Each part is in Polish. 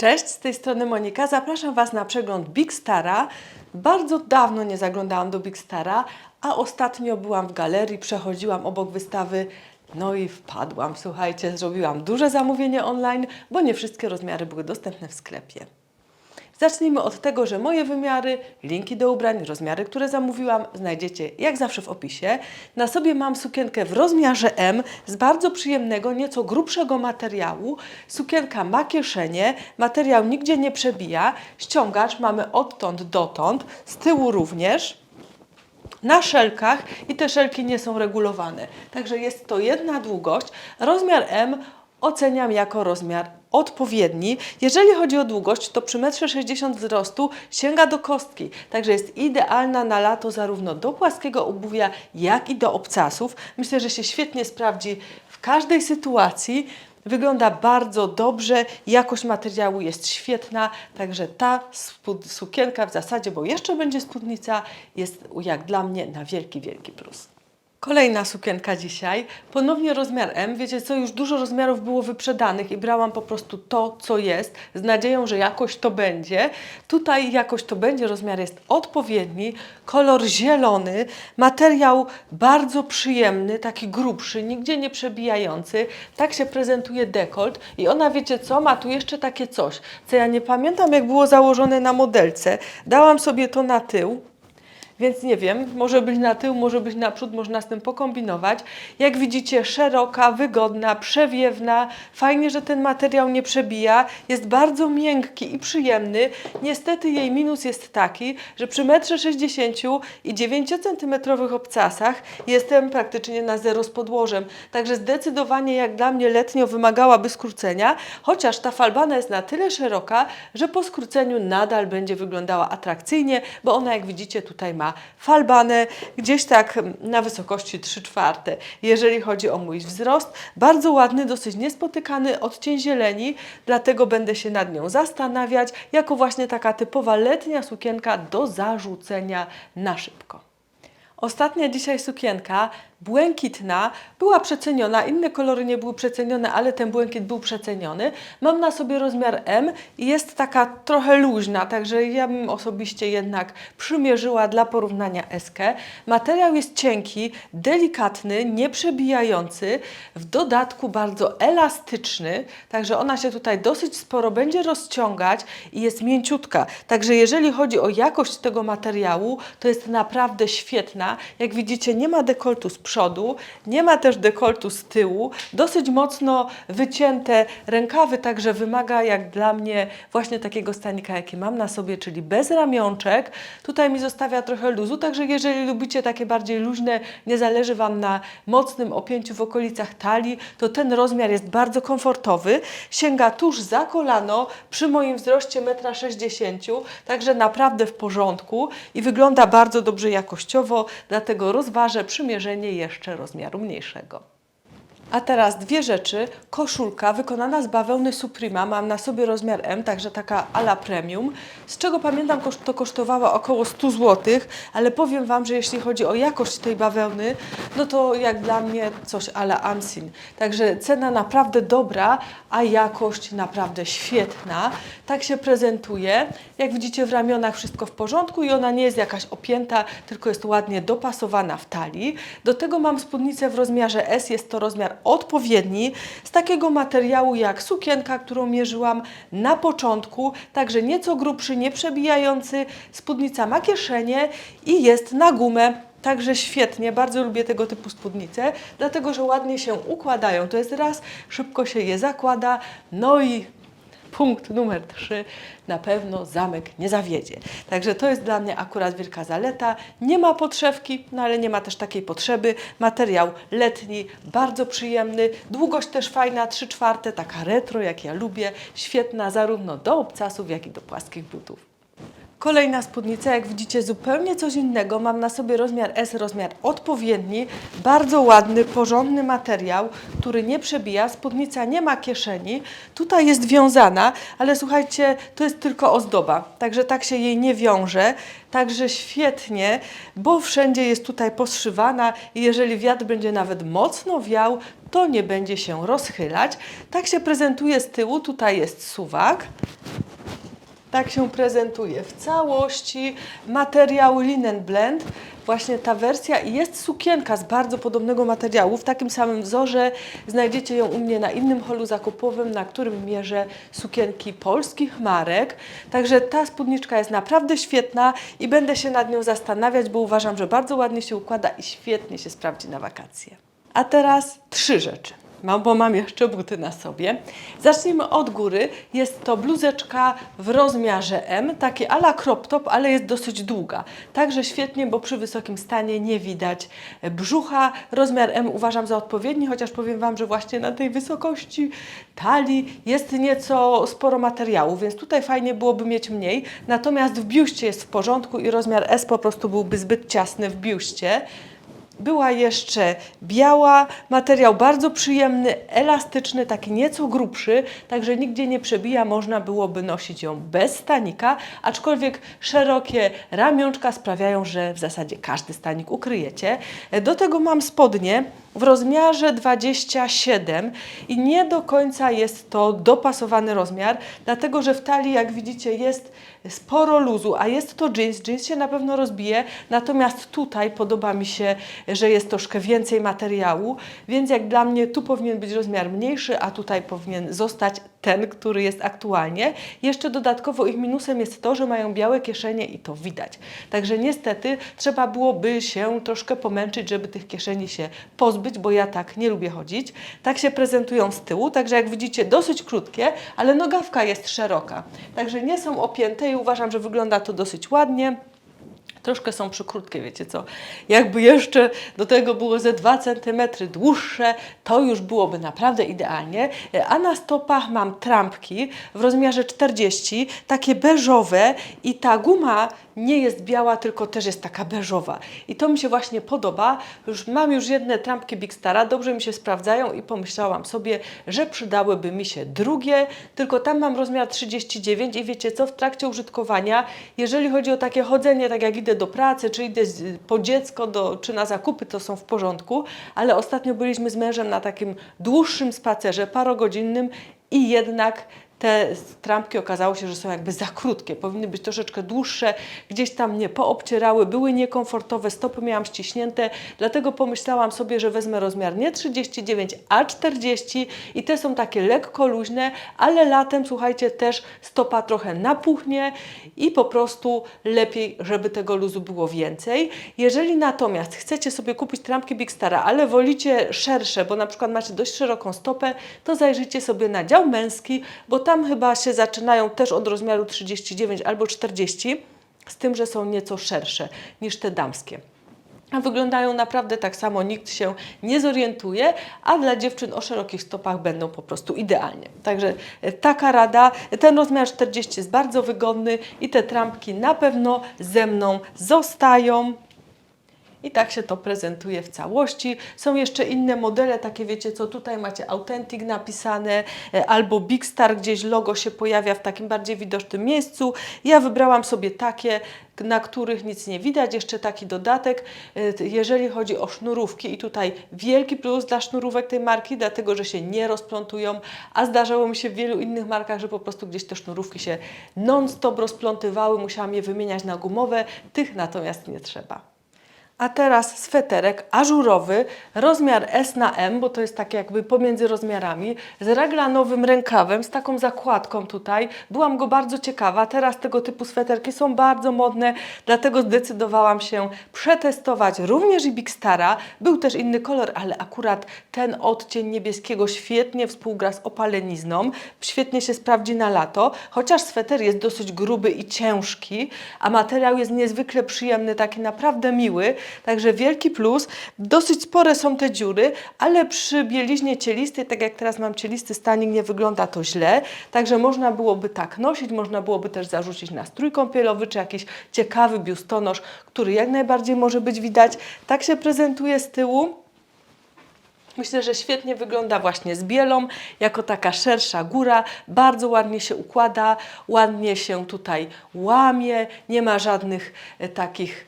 Cześć, z tej strony Monika. Zapraszam Was na przegląd Big Stara. Bardzo dawno nie zaglądałam do Big Stara, a ostatnio byłam w galerii, przechodziłam obok wystawy, no i wpadłam. Słuchajcie, zrobiłam duże zamówienie online, bo nie wszystkie rozmiary były dostępne w sklepie. Zacznijmy od tego, że moje wymiary, linki do ubrań, rozmiary, które zamówiłam, znajdziecie jak zawsze w opisie. Na sobie mam sukienkę w rozmiarze M z bardzo przyjemnego, nieco grubszego materiału. Sukienka ma kieszenie, materiał nigdzie nie przebija. Ściągacz mamy odtąd dotąd, z tyłu również na szelkach i te szelki nie są regulowane. Także jest to jedna długość. Rozmiar M oceniam jako rozmiar odpowiedni. Jeżeli chodzi o długość, to przy 1,60 m wzrostu sięga do kostki, także jest idealna na lato zarówno do płaskiego obuwia, jak i do obcasów. Myślę, że się świetnie sprawdzi w każdej sytuacji. Wygląda bardzo dobrze, jakość materiału jest świetna, także ta sukienka w zasadzie, bo jeszcze będzie spódnica, jest jak dla mnie na wielki, wielki plus. Kolejna sukienka dzisiaj, ponownie rozmiar M. Wiecie co, już dużo rozmiarów było wyprzedanych i brałam po prostu to, co jest, z nadzieją, że jakoś to będzie. Tutaj jakoś to będzie, rozmiar jest odpowiedni, kolor zielony, materiał bardzo przyjemny, taki grubszy, nigdzie nie przebijający. Tak się prezentuje dekolt i ona, wiecie co, ma tu jeszcze takie coś, co ja nie pamiętam, jak było założone na modelce. Dałam sobie to na tył. Więc nie wiem, może być na tył, może być naprzód, można z tym pokombinować. Jak widzicie, szeroka, wygodna, przewiewna. Fajnie, że ten materiał nie przebija. Jest bardzo miękki i przyjemny. Niestety jej minus jest taki, że przy 1,60 m i 9 cm obcasach jestem praktycznie na zero z podłożem. Także zdecydowanie jak dla mnie letnio wymagałaby skrócenia, chociaż ta falbana jest na tyle szeroka, że po skróceniu nadal będzie wyglądała atrakcyjnie, bo ona jak widzicie tutaj ma falbanę gdzieś tak na wysokości 3 czwarte. Jeżeli chodzi o mój wzrost, bardzo ładny, dosyć niespotykany odcień zieleni, dlatego będę się nad nią zastanawiać, jako właśnie taka typowa letnia sukienka do zarzucenia na szybko. Ostatnia dzisiaj sukienka, błękitna, była przeceniona, inne kolory nie były przecenione, ale ten błękit był przeceniony. Mam na sobie rozmiar M i jest taka trochę luźna, także ja bym osobiście jednak przymierzyła dla porównania SK. Materiał jest cienki, delikatny, nieprzebijający, w dodatku bardzo elastyczny, także ona się tutaj dosyć sporo będzie rozciągać i jest mięciutka. Także jeżeli chodzi o jakość tego materiału, to jest naprawdę świetna. Jak widzicie, nie ma dekoltu z przodu, nie ma też dekoltu z tyłu, dosyć mocno wycięte rękawy, także wymaga jak dla mnie właśnie takiego stanika, jaki mam na sobie, czyli bez ramionczek. Tutaj mi zostawia trochę luzu, także jeżeli lubicie takie bardziej luźne, nie zależy Wam na mocnym opięciu w okolicach talii, to ten rozmiar jest bardzo komfortowy. Sięga tuż za kolano przy moim wzroście 1,60 m, także naprawdę w porządku i wygląda bardzo dobrze jakościowo, dlatego rozważę przymierzenie jeszcze rozmiaru mniejszego. A teraz dwie rzeczy. Koszulka wykonana z bawełny Suprema. Mam na sobie rozmiar M, także taka ala premium. Z czego pamiętam, to kosztowała około 100 zł, ale powiem Wam, że jeśli chodzi o jakość tej bawełny, no to jak dla mnie coś ala Ansin. Także cena naprawdę dobra, a jakość naprawdę świetna. Tak się prezentuje. Jak widzicie w ramionach wszystko w porządku i ona nie jest jakaś opięta, tylko jest ładnie dopasowana w talii. Do tego mam spódnicę w rozmiarze S, jest to rozmiar odpowiedni, z takiego materiału jak sukienka, którą mierzyłam na początku, także nieco grubszy, nieprzebijający. Spódnica ma kieszenie i jest na gumę. Także świetnie, bardzo lubię tego typu spódnice, dlatego że ładnie się układają. To jest raz, szybko się je zakłada, no i punkt numer trzy, na pewno zamek nie zawiedzie. Także to jest dla mnie akurat wielka zaleta. Nie ma podszewki, no ale nie ma też takiej potrzeby. Materiał letni, bardzo przyjemny, długość też fajna, 3 czwarte, taka retro jak ja lubię, świetna zarówno do obcasów, jak i do płaskich butów. Kolejna spódnica, jak widzicie, zupełnie coś innego. Mam na sobie rozmiar S, rozmiar odpowiedni, bardzo ładny, porządny materiał, który nie przebija. Spódnica nie ma kieszeni. Tutaj jest wiązana, ale słuchajcie, to jest tylko ozdoba, także tak się jej nie wiąże. Także świetnie, bo wszędzie jest tutaj poszywana i jeżeli wiatr będzie nawet mocno wiał, to nie będzie się rozchylać. Tak się prezentuje z tyłu. Tutaj jest suwak. Tak się prezentuje w całości. Materiał linen blend, właśnie ta wersja i jest sukienka z bardzo podobnego materiału, w takim samym wzorze. Znajdziecie ją u mnie na innym holu zakupowym, na którym mierzę sukienki polskich marek. Także ta spódniczka jest naprawdę świetna i będę się nad nią zastanawiać, bo uważam, że bardzo ładnie się układa i świetnie się sprawdzi na wakacje. A teraz trzy rzeczy. Mam, bo mam jeszcze buty na sobie. Zacznijmy od góry. Jest to bluzeczka w rozmiarze M, taki ala crop top, ale jest dosyć długa. Także świetnie, bo przy wysokim stanie nie widać brzucha. Rozmiar M uważam za odpowiedni, chociaż powiem Wam, że właśnie na tej wysokości talii jest nieco sporo materiału, więc tutaj fajnie byłoby mieć mniej. Natomiast w biuście jest w porządku i rozmiar S po prostu byłby zbyt ciasny w biuście. Była jeszcze biała, materiał bardzo przyjemny, elastyczny, taki nieco grubszy, także nigdzie nie przebija, można byłoby nosić ją bez stanika, aczkolwiek szerokie ramionczka sprawiają, że w zasadzie każdy stanik ukryjecie. Do tego mam spodnie w rozmiarze 27 i nie do końca jest to dopasowany rozmiar, dlatego że w talii, jak widzicie, jest sporo luzu, a jest to jeans. Jeans się na pewno rozbije, natomiast tutaj podoba mi się, że jest troszkę więcej materiału, więc jak dla mnie tu powinien być rozmiar mniejszy, a tutaj powinien zostać ten, który jest aktualnie. Jeszcze dodatkowo ich minusem jest to, że mają białe kieszenie i to widać. Także niestety trzeba byłoby się troszkę pomęczyć, żeby tych kieszeni się pozbyć, bo ja tak nie lubię chodzić. Tak się prezentują z tyłu, także jak widzicie dosyć krótkie, ale nogawka jest szeroka. Także nie są opięte i uważam, że wygląda to dosyć ładnie. Troszkę są przykrótkie, wiecie co? Jakby jeszcze do tego było ze 2 cm dłuższe, to już byłoby naprawdę idealnie. A na stopach mam trampki w rozmiarze 40, takie beżowe i ta guma nie jest biała, tylko też jest taka beżowa. I to mi się właśnie podoba. Już mam już jedne trampki Big Stara, dobrze mi się sprawdzają i pomyślałam sobie, że przydałyby mi się drugie, tylko tam mam rozmiar 39 i wiecie co, w trakcie użytkowania, jeżeli chodzi o takie chodzenie, tak jak idę do pracy, czy idę po dziecko, do, czy na zakupy, to są w porządku, ale ostatnio byliśmy z mężem na takim dłuższym spacerze, parogodzinnym i jednak te trampki okazało się, że są jakby za krótkie, powinny być troszeczkę dłuższe, gdzieś tam mnie poobcierały, były niekomfortowe, stopy miałam ściśnięte, dlatego pomyślałam sobie, że wezmę rozmiar nie 39, a 40 i te są takie lekko luźne, ale latem, słuchajcie, też stopa trochę napuchnie i po prostu lepiej, żeby tego luzu było więcej. Jeżeli natomiast chcecie sobie kupić trampki Big Stara, ale wolicie szersze, bo na przykład macie dość szeroką stopę, to zajrzyjcie sobie na dział męski, bo tam chyba się zaczynają też od rozmiaru 39 albo 40, z tym, że są nieco szersze niż te damskie. A wyglądają naprawdę tak samo, nikt się nie zorientuje, a dla dziewczyn o szerokich stopach będą po prostu idealnie. Także e, taka rada, ten rozmiar 40 jest bardzo wygodny i te trampki na pewno ze mną zostają. I tak się to prezentuje w całości. Są jeszcze inne modele, takie wiecie co, tutaj macie Authentic napisane, e, albo Big Star, gdzieś logo się pojawia w takim bardziej widocznym miejscu. Ja wybrałam sobie takie, na których nic nie widać. Jeszcze taki dodatek, e, jeżeli chodzi o sznurówki i tutaj wielki plus dla sznurówek tej marki, dlatego że się nie rozplątują, a zdarzało mi się w wielu innych markach, że po prostu gdzieś te sznurówki się non-stop rozplątywały, musiałam je wymieniać na gumowe, tych natomiast nie trzeba. A teraz sweterek ażurowy, rozmiar S na M, bo to jest takie jakby pomiędzy rozmiarami, z reglanowym rękawem, z taką zakładką tutaj. Byłam go bardzo ciekawa. Teraz tego typu sweterki są bardzo modne, dlatego zdecydowałam się przetestować również i Big Stara. Był też inny kolor, ale akurat ten odcień niebieskiego świetnie współgra z opalenizną. Świetnie się sprawdzi na lato, chociaż sweter jest dosyć gruby i ciężki, a materiał jest niezwykle przyjemny, taki naprawdę miły. Także wielki plus. Dosyć spore są te dziury, ale przy bieliźnie cielistej, tak jak teraz mam cielisty stanik, nie wygląda to źle, także można byłoby tak nosić, można byłoby też zarzucić na strój kąpielowy, czy jakiś ciekawy biustonosz, który jak najbardziej może być widać. Tak się prezentuje z tyłu. Myślę, że świetnie wygląda właśnie z bielą, jako taka szersza góra, bardzo ładnie się układa, ładnie się tutaj łamie, nie ma żadnych e, takich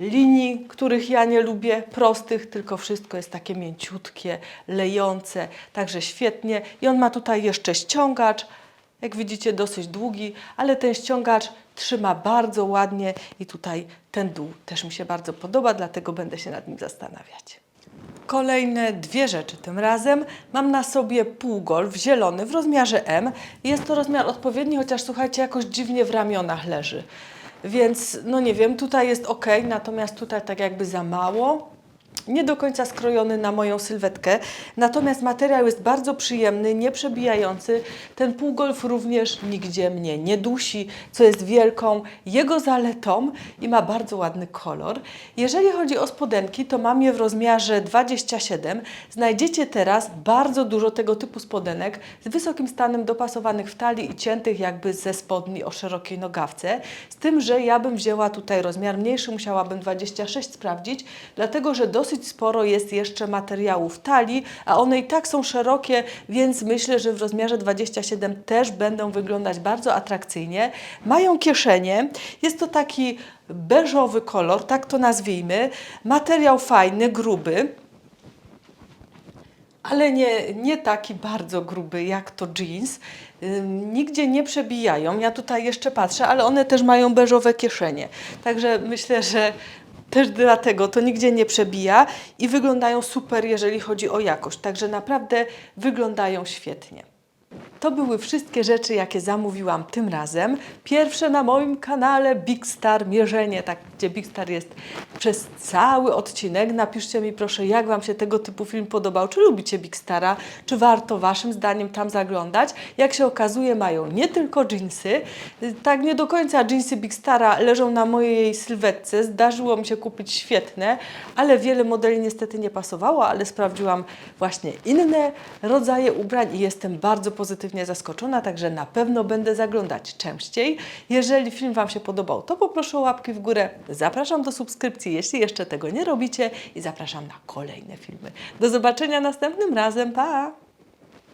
linii, których ja nie lubię, prostych, tylko wszystko jest takie mięciutkie, lejące, także świetnie. I on ma tutaj jeszcze ściągacz, jak widzicie dosyć długi, ale ten ściągacz trzyma bardzo ładnie i tutaj ten dół też mi się bardzo podoba, dlatego będę się nad nim zastanawiać. Kolejne dwie rzeczy tym razem. Mam na sobie półgolf zielony w rozmiarze M. Jest to rozmiar odpowiedni, chociaż słuchajcie, jakoś dziwnie w ramionach leży. Więc no nie wiem, tutaj jest ok, natomiast tutaj tak jakby za mało. Nie do końca skrojony na moją sylwetkę, natomiast materiał jest bardzo przyjemny, nieprzebijający. Ten półgolf również nigdzie mnie nie dusi, co jest wielką jego zaletą i ma bardzo ładny kolor. Jeżeli chodzi o spodenki, to mam je w rozmiarze 27. Znajdziecie teraz bardzo dużo tego typu spodenek z wysokim stanem dopasowanych w talii i ciętych jakby ze spodni o szerokiej nogawce. Z tym, że ja bym wzięła tutaj rozmiar mniejszy, musiałabym 26 sprawdzić, dlatego że dosyć sporo jest jeszcze materiału w talii, a one i tak są szerokie, więc myślę, że w rozmiarze 27 też będą wyglądać bardzo atrakcyjnie. Mają kieszenie, jest to taki beżowy kolor, tak to nazwijmy. Materiał fajny, gruby ale nie, nie taki bardzo gruby jak to jeans. Nigdzie nie przebijają. Ja tutaj jeszcze patrzę, ale one też mają beżowe kieszenie. Także myślę, że też dlatego to nigdzie nie przebija i wyglądają super, jeżeli chodzi o jakość. Także naprawdę wyglądają świetnie. To były wszystkie rzeczy, jakie zamówiłam tym razem. Pierwsze na moim kanale Big Star Mierzenie, tak, gdzie Big Star jest przez cały odcinek. Napiszcie mi proszę, jak Wam się tego typu film podobał. Czy lubicie Big Stara? Czy warto Waszym zdaniem tam zaglądać? Jak się okazuje, mają nie tylko jeansy. Y, Tak nie do końca jeansy Big Stara leżą na mojej sylwetce. Zdarzyło mi się kupić świetne, ale wiele modeli niestety nie pasowało, ale sprawdziłam właśnie inne rodzaje ubrań i jestem bardzo pozytywnie zaskoczona, także na pewno będę zaglądać częściej. Jeżeli film Wam się podobał, to poproszę o łapki w górę. Zapraszam do subskrypcji, jeśli jeszcze tego nie robicie i zapraszam na kolejne filmy. Do zobaczenia następnym razem. Pa!